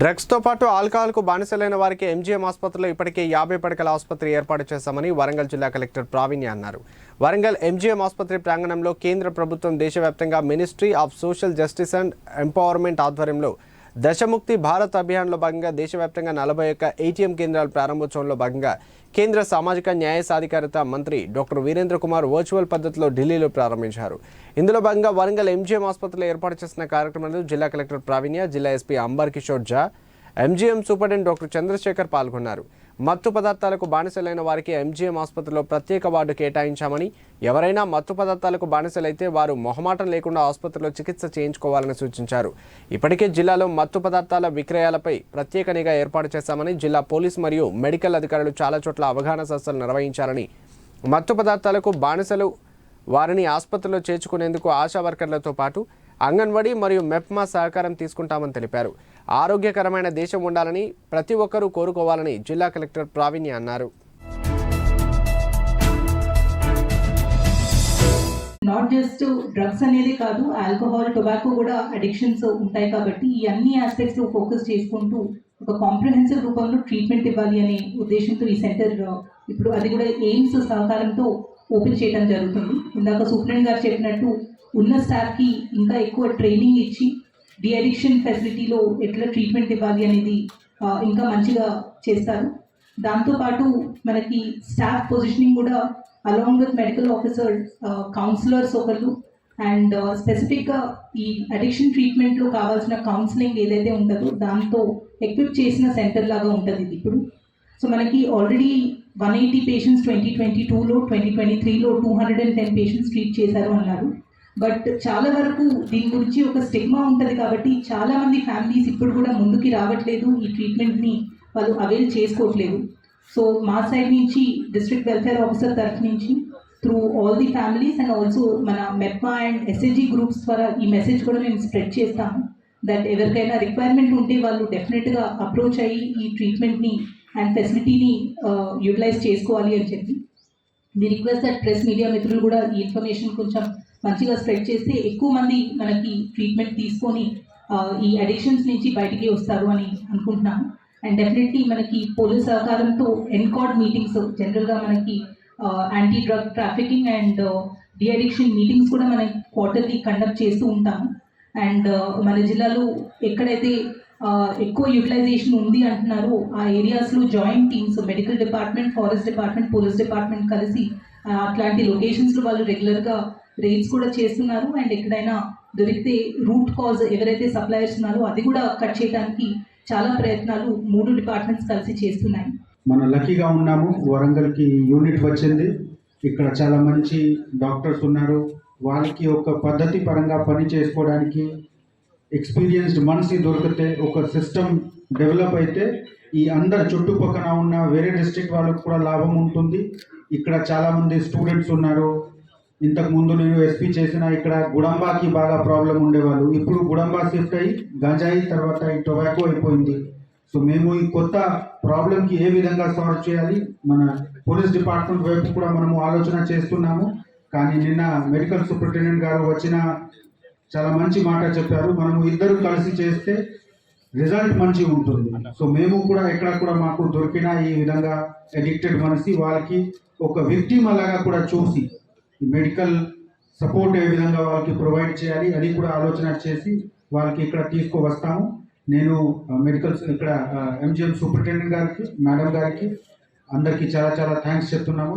డ్రగ్స్తో పాటు ఆల్కహాల్కు బానిసలైన వారికి ఎంజీఎం ఆసుపత్రిలో ఇప్పటికే యాభై పడకల ఆసుపత్రి ఏర్పాటు చేశామని వరంగల్ జిల్లా కలెక్టర్ ప్రావీణ్య అన్నారు. వరంగల్ ఎంజీఎం ఆసుపత్రి ప్రాంగణంలో కేంద్ర ప్రభుత్వం దేశవ్యాప్తంగా ministry of social justice and empowerment ఆధ్వర్యంలో దశముక్తి భారత్ అభియాన్లో భాగంగా దేశవ్యాప్తంగా నలభై ఒక్క ఏటీఎం కేంద్రాల ప్రారంభోత్సవంలో భాగంగా కేంద్ర సామాజిక న్యాయ సాధికారత మంత్రి డాక్టర్ వీరేంద్ర కుమార్ వర్చువల్ పద్ధతిలో ఢిల్లీలో ప్రారంభించారు. ఇందులో భాగంగా వరంగల్ ఎంజీఎం ఆసుపత్రిలో ఏర్పాటు చేసిన కార్యక్రమంలో జిల్లా కలెక్టర్ ప్రావీణ్య జిల్లా SP Ambar Kishore Jha MGM superintendent doctor Chandrasekhar పాల్గొన్నారు. మత్తు పదార్థాలకు బానిసలైన వారికి ఎంజీఎం ఆసుపత్రిలో ప్రత్యేక వార్డు కేటాయించామని ఎవరైనా మత్తు పదార్థాలకు బానిసలైతే వారు మొహమాటం లేకుండా ఆసుపత్రిలో చికిత్స చేయించుకోవాలని సూచించారు. ఇప్పటికే జిల్లాలో మత్తు పదార్థాల విక్రయాలపై ప్రత్యేక నిఘా ఏర్పాటు చేశామని జిల్లా పోలీస్ మరియు మెడికల్ అధికారులు చాలా చోట్ల అవగాహన సదస్సులు నిర్వహించారని మత్తు పదార్థాలకు బానిసలు వారిని ఆసుపత్రిలో చేర్చుకునేందుకు ఆశా వర్కర్లతో పాటు అంగన్వాడీ మరియు మెప్మా సహకారం తీసుకుంటామని తెలిపారు. ఆరోగ్యకరమైన దేశం ఉండాలని ప్రతి ఒక్కరూ కోరుకోవాలని జిల్లా కలెక్టర్ ప్రావీణ్య అన్నారు. నాట్ జస్ట్ డ్రగ్స్ అనేది కాదు ఆల్కహాల్ టొబాకో కూడా అడిక్షన్స్ ఉంటాయి కాబట్టి ఈ అన్ని ఆస్పెక్ట్స్ ఫోకస్ చేసుకుంటూ ఒక కాంప్రహెన్సివ్ రూపంలో ట్రీట్మెంట్ ఇవ్వాలి అనే ఉద్దేశంతో ఈ సెంటర్ ఇప్పుడు అది కూడా ఎయిమ్స్ సహకారంతో ఓపెన్ చేయడం జరుగుతుంది. ఇందాక సూపరింటెండెంట్ గారు చెప్పినట్టు ఉన్న స్టాఫ్కి ఇంకా ఎక్కువ ట్రైనింగ్ ఇచ్చి డిఅడిక్షన్ ఫెసిలిటీలో ఎట్లా ట్రీట్మెంట్ ఇవ్వాలి అనేది ఇంకా మంచిగా చేస్తారు. దాంతోపాటు మనకి స్టాఫ్ పొజిషనింగ్ కూడా along with medical officer counsellors ఒకరు అండ్ స్పెసిఫిక్గా ఈ అడిక్షన్ ట్రీట్మెంట్లో కావాల్సిన కౌన్సిలింగ్ ఏదైతే ఉంటుందో దాంతో ఎక్విప్ చేసిన సెంటర్ లాగా ఉంటుంది ఇది ఇప్పుడు. సో మనకి already one eighty patients twenty twenty టూలో ట్వంటీ ట్వంటీ త్రీలో two hundred and ten patients treat చేశారు అన్నారు. బట్ చాలా వరకు దీని గురించి ఒక స్టిగ్మా ఉంటుంది కాబట్టి చాలా మంది ఫ్యామిలీస్ ఇప్పుడు కూడా ముందుకి రావట్లేదు ఈ ట్రీట్మెంట్ని వాళ్ళు అవైల్ చేసుకోవట్లేదు. సో మా సైడ్ నుంచి డిస్ట్రిక్ట్ వెల్ఫేర్ ఆఫీసర్ తరఫు నుంచి through all the families and also మన మెప్మా అండ్ ఎస్ఎస్జి గ్రూప్స్ ద్వారా ఈ మెసేజ్ కూడా మేము స్ప్రెడ్ చేస్తాము. దట్ ఎవరికైనా రిక్వైర్మెంట్ ఉంటే వాళ్ళు డెఫినెట్గా అప్రోచ్ అయ్యి ఈ ట్రీట్మెంట్ని అండ్ ఫెసిలిటీని యూటిలైజ్ చేసుకోవాలి అని చెప్పి. మీ రిక్వెస్ట్ దట్ ప్రెస్ మీడియా మిత్రులు కూడా ఈ ఇన్ఫర్మేషన్ కొంచెం మంచిగా స్ప్రెడ్ చేస్తే ఎక్కువ మంది మనకి ట్రీట్మెంట్ తీసుకొని ఈ అడిక్షన్స్ నుంచి బయటికి వస్తారు అని అనుకుంటున్నాను అండ్ డెఫినెట్లీ మనకి పోలీస్ సహకారంతో ఎన్కాడ్ మీటింగ్స్ జనరల్గా మనకి anti drug trafficking and de addiction meetings కూడా మనం క్వార్టర్లీ కండక్ట్ చేస్తూ ఉంటాము. అండ్ మన జిల్లాలో ఎక్కడైతే ఎక్కువ యూటిలైజేషన్ ఉంది అంటున్నారు. ఆ ఏరియాస్లో joint teams medical department forest department police department కలిసి అట్లాంటి లొకేషన్స్లో వాళ్ళు రెగ్యులర్గా రేట్స్ కూడా చేస్తున్నారు. అండ్ ఎక్కడైనా దొరికితే రూట్ కాజ్ ఎవరైతే సప్లయర్స్ ఉన్నారో అది కూడా కట్ చేయడానికి చాలా ప్రయత్నాలు మూడు డిపార్ట్మెంట్స్ కలిసి చేస్తున్నాయి. మన లక్కీగా ఉన్నాము. వరంగల్కి యూనిట్ వచ్చింది. ఇక్కడ చాలా మంచి డాక్టర్స్ ఉన్నారు. వాళ్ళకి ఒక పద్ధతి పరంగా పని చేసుకోవడానికి ఎక్స్పీరియన్స్డ్ మనిషి దొరికితే ఒక సిస్టమ్ డెవలప్ అయితే ఈ అందరు చుట్టుపక్కన ఉన్న వేరే డిస్ట్రిక్ట్ వాళ్ళకు కూడా లాభం ఉంటుంది. ఇక్కడ చాలామంది స్టూడెంట్స్ ఉన్నారు. ఇంతకు ముందు నేను ఎస్పీ చేసిన ఇక్కడ గుడంబాకి బాగా ప్రాబ్లం ఉండేవాళ్ళు. ఇప్పుడు గుడంబా షిఫ్ట్ అయ్యి గంజాయి తర్వాత ఈ టొబాకో అయిపోయింది. సో మేము ఈ కొత్త ప్రాబ్లంకి ఏ విధంగా సాల్వ్ చేయాలి? మన పోలీస్ డిపార్ట్మెంట్ వైపు కూడా మనము ఆలోచన చేస్తున్నాము. కానీ నిన్న మెడికల్ సూపరింటెండెంట్ గారు వచ్చిన చాలా మంచి మాట చెప్పారు. మనము ఇద్దరు కలిసి చేస్తే రిజల్ట్ మంచిగా ఉంటుంది. సో మేము కూడా ఎక్కడ కూడా మాకు దొరికిన ఈ విధంగా అడిక్టెడ్ మనిషి వాళ్ళకి ఒక విక్టిమ్ అలాగా కూడా చూసి మెడికల్ సపోర్ట్ ఏ విధంగా వాళ్ళకి ప్రొవైడ్ చేయాలి అది కూడా ఆలోచన చేసి వాళ్ళకి ఇక్కడ తీసుకువస్తాము. నేను మెడికల్ ఇక్కడ ఎంజిఎం సూపరింటెండెంట్ గారికి మేడం గారికి అందరికీ చాలా చాలా థ్యాంక్స్ చెప్తున్నాము.